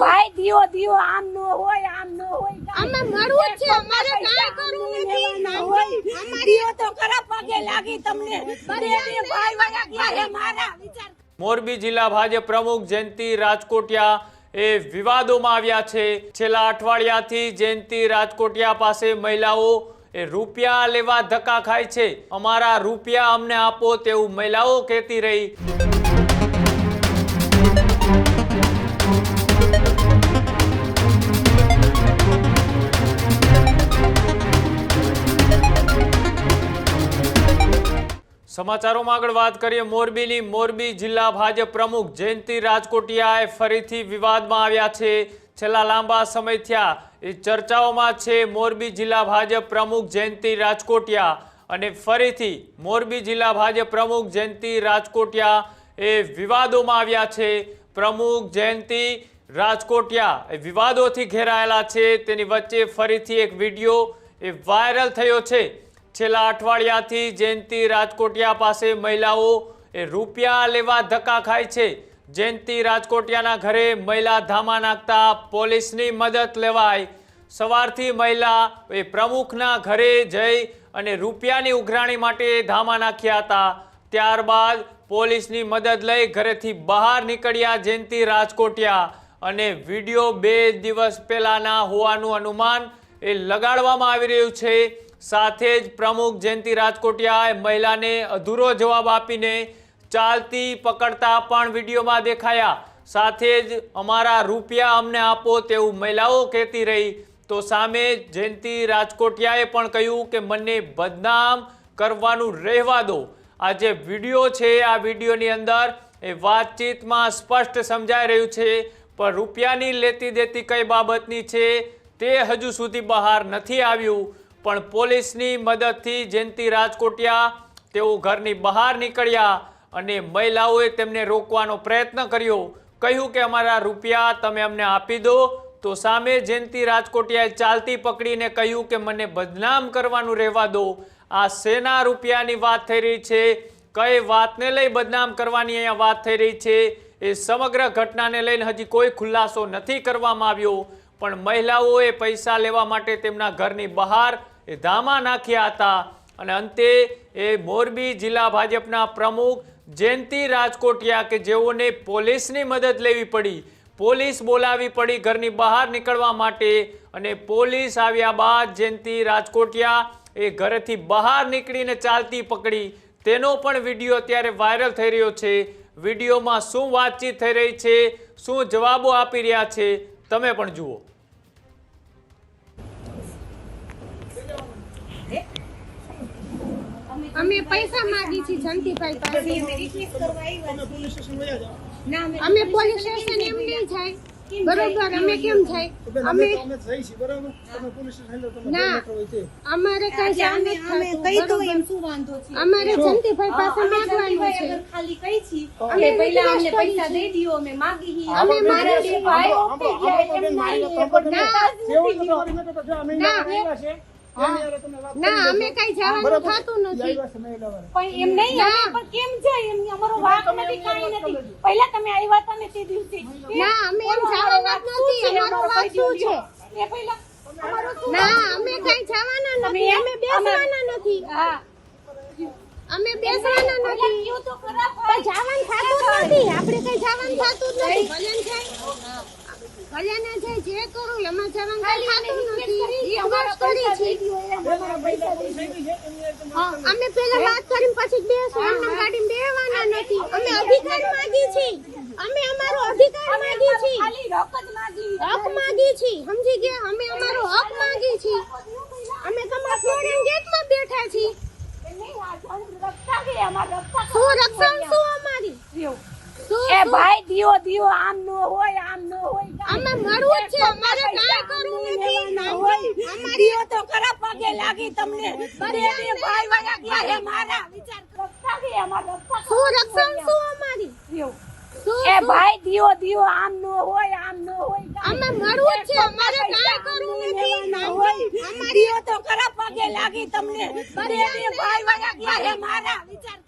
ભાઈ દિયો દિયો આમ નો હોય આમ નો હોય. અમે મરવું છે અમારે કાંઈ કરવું નથી. અમારી તો ખરા પગે લાગી તમને. દે દે ભાઈ વયા ગયા મારા? વિચાર મોરબી જિલ્લા ભાજપ પ્રમુખ જયંતિ રાજકોટિયા એ વિવાદોમાં આવ્યા છે. છેલ્લા અઠવાડિયાથી જયંતિ રાજકોટિયા પાસે મહિલાઓ એ રૂપિયા લેવા ધક્કા ખાય છે. અમારા રૂપિયા અમને આપો તેવું મહિલાઓ કહેતી રહી. સમાચારોમાં આગળ વાત કરીએ. મોરબીની મોરબી જિલ્લા ભાજપ પ્રમુખ જયંતિ રાજકોટિયા એ ફરીથી વિવાદમાં આવ્યા છે. છેલ્લા લાંબા સમય થયા. એ ચર્ચાઓમાં છે મોરબી જિલ્લા ભાજપ પ્રમુખ જયંતિ રાજકોટિયા અને ફરીથી મોરબી જિલ્લા ભાજપ પ્રમુખ જયંતિ રાજકોટિયા એ વિવાદોમાં આવ્યા છે. પ્રમુખ જયંતિ રાજકોટિયા એ વિવાદોથી ઘેરાયેલા છે. તેની વચ્ચે ફરીથી એક વીડિયો એ વાયરલ થયો છે. છેલ્લા અઠવાડિયાથી જયંતિ રાજકોટિયા પાસે મહિલાઓ એ રૂપિયા લેવા ધક્કા ખાય છે. જયંતિ રાજકોટિયાના ઘરે મહિલા ધામા નાખતા પોલીસની મદદ લેવાય. સવારથી મહિલા એ પ્રમુખના ઘરે જઈ અને રૂપિયાની ઉઘરાણી માટે ધામા નાખ્યા હતા. ત્યારબાદ પોલીસની મદદ લઈ ઘરેથી બહાર નીકળ્યા જયંતિ રાજકોટિયા અને વીડિયો બે દિવસ પહેલાંના હોવાનું અનુમાન એ લગાડવામાં આવી રહ્યું છે. સાથે જ પ્રમુખ જયંતિ રાજકોટિયાએ મહિલાને અધૂરો જવાબ આપીને ચાલતી પકડતા પણ વિડીયોમાં દેખાયા. સાથે જ અમારા રૂપિયા અમને આપો તેવું મહિલાઓ કહેતી રહી. તો સામે જયંતિ રાજકોટિયાએ પણ કહ્યું કે મને બદનામ કરવાનું રહેવા દો. આ જે વીડિયો છે, આ વિડીયોની અંદર એ વાતચીતમાં સ્પષ્ટ સમજાઈ રહ્યું છે, પણ રૂપિયાની લેતી દેતી કઈ બાબતની છે તે હજુ સુધી બહાર નથી આવ્યું. પણ પોલીસની મદદથી જયંતિ રાજકોટિયા, તેઓ ઘરની બહાર નીકળ્યા અને મહિલાઓએ તેમને રોકવાનો પ્રયત્ન કર્યો. કહ્યું કે અમારા રૂપિયા તમે અમને આપી દો. તો સામે જયંતિ રાજકોટિયાએ ચાલતી પકડીને કહ્યું કે મને બદનામ કરવાનું રહેવા દો. આ સેના રૂપિયાની વાત થઈ રહી છે. કઈ વાતને લઈ બદનામ કરવાની અહીંયા વાત થઈ રહી છે એ સમગ્ર ઘટનાને લઈને હજી કોઈ ખુલાસો નથી કરવામાં આવ્યો. પણ મહિલાઓએ પૈસા લેવા માટે તેમના ઘરની બહાર એ ધામા નાખ્યા હતા. અને અંતે એ મોરબી જિલ્લા ભાજપના પ્રમુખ જયંતિ રાજકોટિયા કે જેઓને પોલીસની મદદ લેવી પડી, પોલીસ બોલાવી પડી ઘરની બહાર નીકળવા માટે અને પોલીસ આવ્યા બાદ જયંતિ રાજકોટિયા એ ઘરેથી બહાર નીકળીને ચાલતી પકડી. તેનો પણ વીડિયો અત્યારે વાયરલ થઈ રહ્યો છે. વિડીયોમાં શું વાતચીત થઈ રહી છે, શું જવાબો આપી રહ્યા છે, તમે પણ જુઓ. અમે પૈસા માંગી છીએ જંતીભાઈ પાસે. અમે પોલીસ સ્ટેશન એમ નહીં જાય. બરોબર અમે કેમ જાય? અમે ના. અમારે કઈ સામે અમે કઈ તો એમ શું વાંધો છે? અમારે જંતીભાઈ પાસે માંગવાનું છે. અગર ખાલી કઈ છી અમે પહેલા અમને પૈસા દઈ દ્યો અમે માંગી હી અમે મારા. ભાઈ ઓકે આંબો, એમ. ના. જેવું તો તમારી તો જો અમે ના. ના અમે. કઈ જવાનું? થતું નથી. પણ એમ નહીં. અમે પણ કેમ જાય? એમ અમારો વાક નથી કાઈ નથી. પહેલા તમે આવ્યા હતા ને તે દિવસે. ના, અમે એમ જવાના જ નથી. અમારો વાક શું છે? એ પહેલા ના અમે કઈ જવાના નથી. અમે બેસવાના નથી. હા. અમે બેસવાના નથી. પણ જવાનું થતું નથી. આપણે કઈ જવાનું થતું નથી. ભલે ને જે કરું એમાં જવાનું નથી. એ અમારે કરી છે. છે, અમે પેલા વાત કરીને પછી બે બેસું એમને ગાડીમાં બેહવાના નથી. અમે અધિકાર માંગી છીએ. અમે અમારો અધિકાર માંગી માગી. હક માંગી છીએ. સમજી ગયા? અમે અમારો હક માંગી છીએ. અમે તમારા ફ્લોરિંગ ગેટમાં બેઠા છીએ. રક્ષણ અમારી? શું? ભાઈ દિયો દિયો આમ નો હોય આમ નો હોય. અમે મરવું છે અમારે કાંઈ કરવું નથી. હોય. દિયો તો ખરા પગે લાગી તમને. બે બે ભાઈ વાળા ગયા હે મારા? વિચાર રક્ષા કે અમારા શું રક્ષણ શું અમારી? એ? ભાઈ દિયો દિયો આમ નો હોય આમ નો હોય. અમે મરવું છે અમારે કાંઈ કરવું નથી. હોય. દિયો તો ખરા પગે લાગી તમને. બે બે ભાઈ વાળા ગયા હે મારા? વિચાર